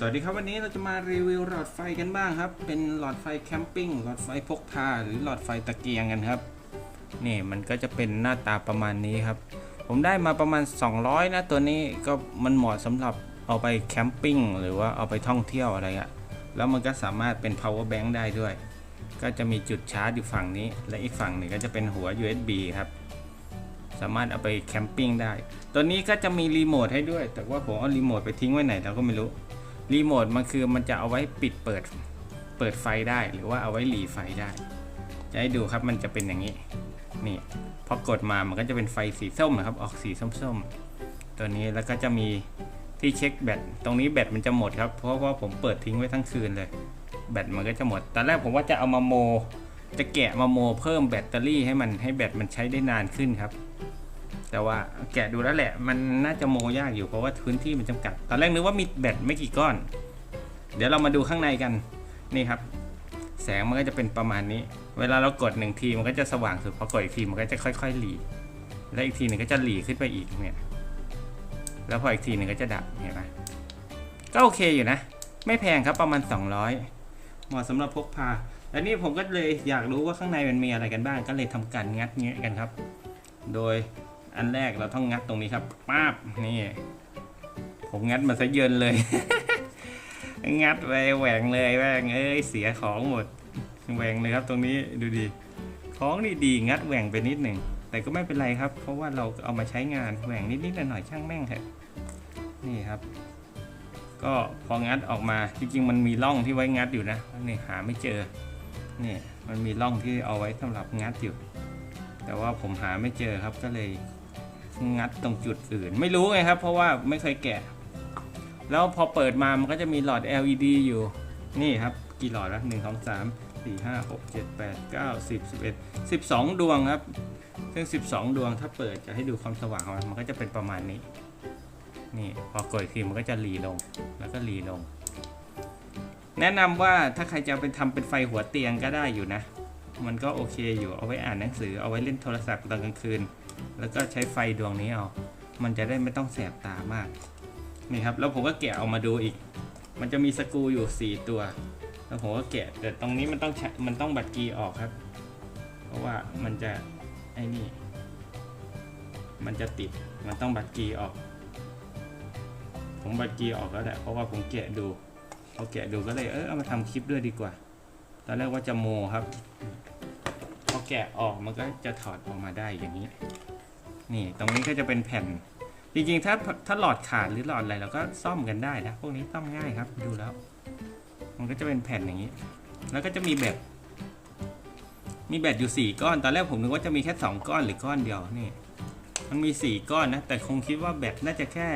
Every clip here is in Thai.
สวัสดีครับวันนี้เราจะมารีวิวหลอดไฟกันบ้างครับ เป็นหลอดไฟแคมปิ้งหลอดไฟพกพาหรือหลอดไฟตะเกียงกันครับนี่มันก็จะเป็นหน้าตาประมาณนี้ครับ ผมได้มาประมาณ 200 นะตัวนี้ก็มันเหมาะสำหรับเอาไปแคมปิ้งหรือว่าเอาไปท่องเที่ยวอะไรอะแล้วมันก็สามารถเป็น power bank ได้ด้วย ก็จะมีจุดชาร์จอยู่ฝั่งนี้ และอีกฝั่งหนึ่งก็จะเป็นหัว USB ครับสามารถเอาไปแคมปิ้งได้ ตัวนี้ก็จะมีรีโมทให้ด้วย แต่ว่าผมเอารีโมทไปทิ้งไว้ไหนเราก็ไม่รู้ รีโมทมันคือมันจะเอาไว้ปิดเปิดเปิดไฟได้หรือว่าเอาไว้หลีไฟได้ จะให้ดูครับมันจะเป็นอย่างนี้ นี่พอกดมามันก็จะเป็นไฟสีส้มนะครับ ออกสีส้มๆ ตัวนี้แล้วก็จะมีที่เช็คแบตตรงนี้แบตมันจะหมดครับ เพราะว่าผมเปิดทิ้งไว้ทั้งคืนเลย แบตมันก็จะหมด ตอนแรกผมว่าจะเอามาโม จะแกะมาโมเพิ่มแบตเตอรี่ให้มันให้แบตมันใช้ได้นานขึ้นครับ แต่ว่าแกะดูแล้วแหละ มันน่าจะโมยากอยู่เพราะว่าพื้นที่มันจำกัด ตอนแรกนึกว่ามีแบตไม่กี่ก้อน เดี๋ยวเรามาดูข้างในกันนี่ครับ แสงมันก็จะเป็นประมาณนี้ เวลาเรากดหนึ่งทีมันก็จะสว่างสุดพอกดอีกทีมันก็จะค่อย ๆหลีและอีกทีหนึ่งก็จะหลีขึ้นไปอีกเนี่ยแล้วพออีกทีหนึ่งก็จะดับเห็นไหมก็โอเคอยู่นะ ไม่แพงครับประมาณ 200เหมาะสำหรับพกพาและนี่ผมก็เลยอยากรู้ว่าข้างในมันมีอะไรกันบ้าง ก็เลยทำการงัดเงี้ยกันครับ โดย อันแรกเราต้องงัดตรงนี้ครับป้าบนี่ผมงัดมาซะเยินเลย งัดไปแหวงเลยแหวงเอ้ยเสียของหมดแหวงเลยครับ ตรงนี้ดูดิของนี่ดีงัดแหว่งไปนิดหนึ่งแต่ก็ไม่เป็นไรครับ เพราะว่าเราเอามาใช้งานแหว่งนิดๆหน่อยๆช่างแม่งเถอะนี่ครับ ก็พองัดออกมาจริงๆ มันมีร่องที่ไว้งัดอยู่นะนี่หาไม่เจอนี่มันมีร่องที่เอาไว้สำหรับงัดอยู่ แต่ว่าผมหาไม่เจอครับก็เลย งัดตรงจุดอื่น ไม่รู้ไงครับ เพราะว่าไม่เคยแกะ แล้วพอเปิดมามันก็จะมีหลอด LED อยู่ นี่ครับ กี่หลอดละหนึ่งสองสามสี่ห้าหกเจ็ดแปดเก้าสิบสิบเอ็ดสิบสองดวงครับ ซึ่งสิบสองดวงถ้าเปิดจะให้ดูความสว่างของมันมันก็จะเป็นประมาณนี้ นี่พอกดอีกทีมันก็จะหลีลงแล้วก็หลีลง แนะนำว่าถ้าใครจะเอาไปทำเป็นไฟหัวเตียงก็ได้อยู่นะ มันก็โอเคอยู่เอาไว้อ่านหนังสือเอาไว้เล่นโทรศัพท์ตอนกลางคืน แล้วก็ใช้ไฟดวงนี้เอา มันจะได้ไม่ต้องแสบตามาก นี่ครับ แล้วผมก็แกะออกมาดูอีก มันจะมีสกูอยู่ 4 ตัว แล้วผมก็แกะ แต่ตรงนี้มันต้องมันต้องบัดกีออกครับ เพราะว่ามันจะไอ้นี่ มันจะติด มันต้องบัดกีออก ผมบัดกีออกแล้วแหละ เพราะว่าผมแกะดูพอแกะดูก็เลย เออเอามาทำคลิปด้วยดีกว่า ตอนแรกว่าจะโมครับ แกะออกมันก็จะถอดออกมาได้อย่างนี้ นี่ตรงนี้ก็จะเป็นแผ่น จริงๆ ถ้าถ้าหลอดขาดหรือหลอดอะไรเราก็ซ่อมกันได้นะ พวกนี้ซ่อมง่ายครับ ดูแล้ว มันก็จะเป็นแผ่นอย่างนี้ แล้วก็จะมีแบต มีแบตอยู่ 4 ก้อน ตอนแรกผมนึกว่าจะมีแค่ 2 ก้อนหรือก้อนเดียว นี่ มันมี 4 ก้อนนะ แต่คงคิดว่าแบตน่าจะแค่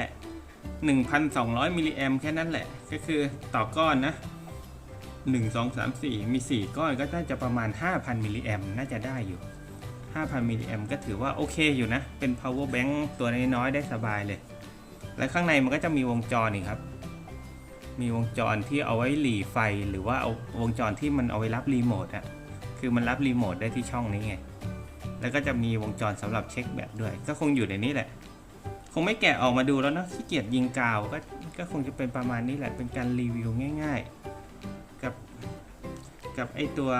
1,200มิลลิแอมแค่นั้นแหละ ก็คือต่อก้อนนะ 1 2 3 4 มี 4 ก้อนก็น่าจะประมาณ 5,000มิลลิแอมน่าจะได้อยู่ 5,000มิลลิแอมก็ถือว่าโอเคอยู่นะ เป็น power bank ตัวน้อยๆ ได้สบายเลย และข้างในมันก็จะมีวงจรอีกครับ มีวงจรที่เอาไว้หลีไฟหรือว่าเอาวงจรที่มันเอาไว้รับรีโมทอะคือมันรับรีโมทได้ที่ช่องนี้ไง แล้วก็จะมีวงจรสำหรับเช็คแบตด้วย ก็คงอยู่ในนี้แหละ คงไม่แกะออกมาดูแล้วเนะขี้เกียจยิงกาวก็ก็คงจะเป็นประมาณนี้แหละ เป็นการรีวิวง่าย ๆ กับไอตัว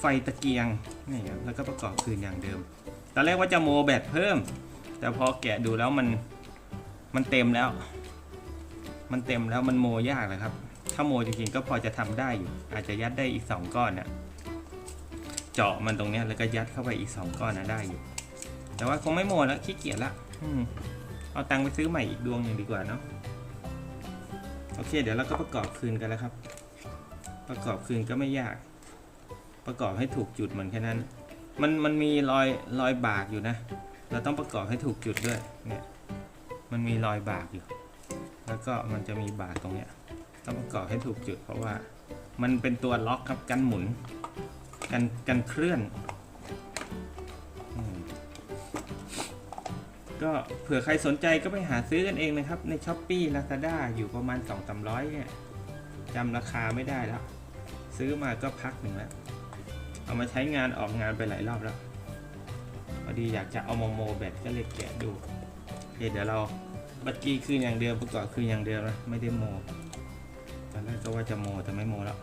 ไฟตะเกียงนี่ครับแล้วก็ประกอบคืนอย่างเดิม ตอนแรกว่าจะโมแบตเพิ่ม แต่พอแกะดูแล้วมันมันเต็มแล้ว มันเต็มแล้วมันโมยากเลยครับ ถ้าโมจริงๆก็พอจะทำได้อยู่ อาจจะยัดได้อีก 2 ก้อนน่ะเจาะมันตรงเนี้ยแล้วก็ยัดเข้าไปอีก 2 ก้อนนะได้อยู่ แต่ว่าคงไม่โมแล้วขี้เกียจละเอาตังค์ไปซื้อใหม่อีกดวงหนึ่งดีกว่าเนาะโอเค เดี๋ยวเราก็ประกอบคืนกันแล้วครับ ประกอบคืนก็ไม่ยาก ประกอบให้ถูกจุดเหมือนแค่นั้น มันมันมีรอยรอยบากอยู่นะ เราต้องประกอบให้ถูกจุดด้วย เนี่ย มันมีรอยบากอยู่ แล้วก็มันจะมีบากตรงเนี้ย ต้องประกอบให้ถูกจุด เพราะว่ามันเป็นตัวล็อกครับกันหมุน กันกันเคลื่อน ก็เผื่อใครสนใจก็ไปหาซื้อกันเองนะครับ ในช้อปปี้ลาซาด้าอยู่ประมาณ 2 3 0 0เนี่ย จำราคาไม่ได้แล้ว ซื้อมาก็พักหนึ่งแล้ว เอามาใช้งานออกงานไปหลายรอบแล้วพอดีอยากจะเอามาโมแบตก็เลยแกะดูเดี๋ยวเราบัตรกีคืนอย่างเดียวประกอบคืนอย่างเดียวนะไม่ได้โมตอนแรกก็ว่าจะโมแต่ไม่โมแล้ว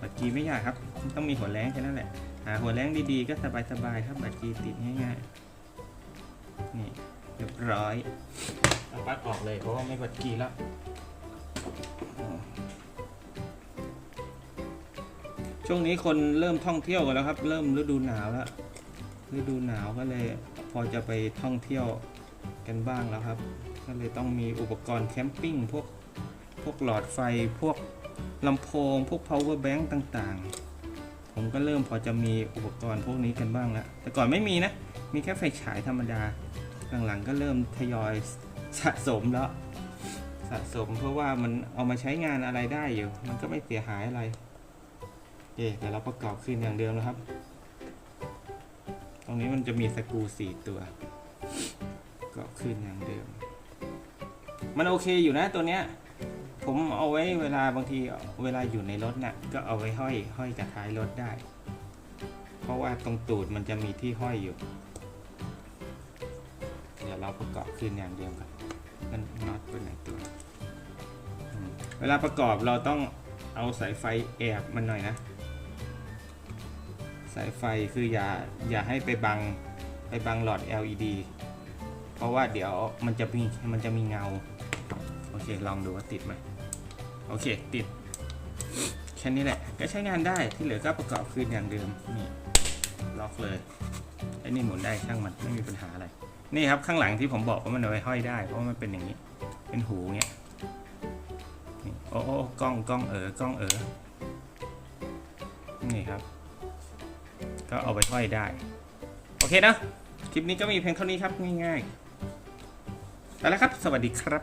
บัตรกีไม่ยากครับ ต้องมีหัวแรงแค่นั้นแหละหาหัวแรงดีๆ ก็สบายๆครับบัตรกีติดง่ายๆนี่เรียบร้อยเอาปลั๊กออกเลยเพราะว่าไม่บัตรกีแล้ว ช่วงนี้คนเริ่มท่องเที่ยวกันแล้วครับ เริ่มฤดูหนาวแล้วฤดูหนาวก็เลยพอจะไปท่องเที่ยวกันบ้างแล้วครับ ก็เลยต้องมีอุปกรณ์แคมปิ้งพวกพวกหลอดไฟพวกลำโพง พวก power bank ต่างๆ ผมก็เริ่มพอจะมีอุปกรณ์พวกนี้กันบ้างแล้ว แต่ก่อนไม่มีนะ มีแค่ไฟฉายธรรมดา หลังๆก็เริ่มทยอยสะสมแล้ว สะสม เพราะว่ามันเอามาใช้งานอะไรได้อยู่ มันก็ไม่เสียหายอะไรโอเคเดี๋ยวเราประกอบขึ้นอย่างเดิมนะครับ ตรงนี้มันจะมีสกูสี่ตัวกอบขึ้นอย่างเดิม มันโอเคอยู่นะตัวเนี้ย ผมเอาไว้เวลาบางทีเวลาอยู่ในรถน่ะก็เอาไว้ห้อยห้อยกับท้ายรถได้ เพราะว่าตรงตูดมันจะมีที่ห้อยอยู่ เดี๋ยวเราประกอบขึ้นอย่างเดียวครับมันน เวลาประกอบเราต้องเอาสายไฟแอบมันหน่อยนะ สายไฟคืออย่าอย่าให้ไปบังไปบังหลอด LED เพราะว่าเดี๋ยวมันจะมีมันจะมีเงา โอเค ลองดูว่าติดไหมโอเค ติด แค่นี้แหละ ก็ใช้งานได้ที่เหลือก็ประกอบคืนอย่างเดิม นี่ ล็อกเลยไอ้นี่หมุนได้ช่างมันไม่มีปัญหาอะไร นี่ครับข้างหลังที่ผมบอกว่ามันเอาไว้ห้อยได้ เพราะว่ามันเป็นอย่างนี้ เป็นหูเงี้ยนี่ โอ้โอ้กล้องกล้องเออกล้องเออนี่ครับ ก็เอาไปห้อยได้ โอเคนะ คลิปนี้ก็มีเพียงเท่านี้ครับง่ายๆแล้วครับ สวัสดีครับ